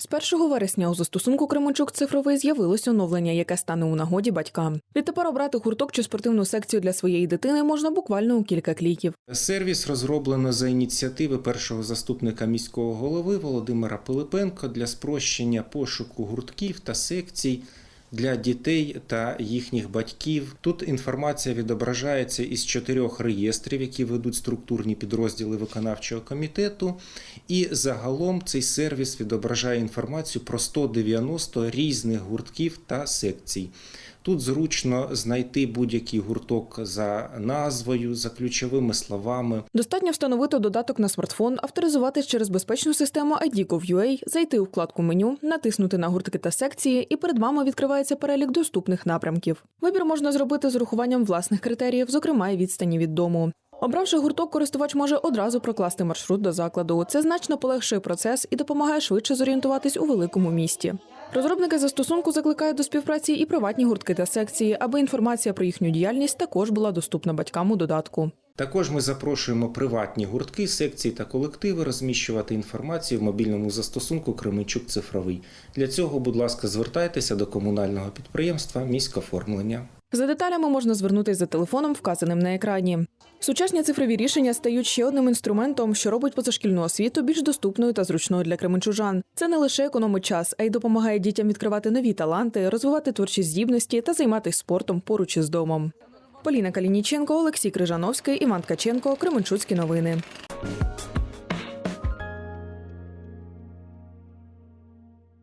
З 1 вересня у застосунку Кременчук цифровий з'явилось оновлення, яке стане у нагоді батькам. Відтепер обрати гурток чи спортивну секцію для своєї дитини можна буквально у кілька кліків. Сервіс розроблено за ініціативи першого заступника міського голови Володимира Пилипенко для спрощення пошуку гуртків та секцій для дітей та їхніх батьків. Тут інформація відображається із чотирьох реєстрів, які ведуть структурні підрозділи виконавчого комітету. І загалом цей сервіс відображає інформацію про 190 різних гуртків та секцій. Тут зручно знайти будь-який гурток за назвою, за ключовими словами. Достатньо встановити додаток на смартфон, авторизуватись через безпечну систему ID.gov.ua, зайти у вкладку меню, натиснути на гуртки та секції, і перед вами відкривається перелік доступних напрямків. Вибір можна зробити з урахуванням власних критеріїв, зокрема і відстані від дому. Обравши гурток, користувач може одразу прокласти маршрут до закладу. Це значно полегшує процес і допомагає швидше зорієнтуватись у великому місті. Розробники застосунку закликають до співпраці і приватні гуртки та секції, аби інформація про їхню діяльність також була доступна батькам у додатку. Також ми запрошуємо приватні гуртки, секції та колективи розміщувати інформацію в мобільному застосунку Кременчук цифровий. Для цього, будь ласка, звертайтеся до комунального підприємства міськоформлення. За деталями можна звернутися за телефоном, вказаним на екрані. Сучасні цифрові рішення стають ще одним інструментом, що робить позашкільну освіту більш доступною та зручною для кременчужан. Це не лише економить час, а й допомагає дітям відкривати нові таланти, розвивати творчі здібності та займатися спортом поруч із домом. Поліна Калініченко, Олексій Крижановський, Іван Ткаченко, Кременчуцькі новини.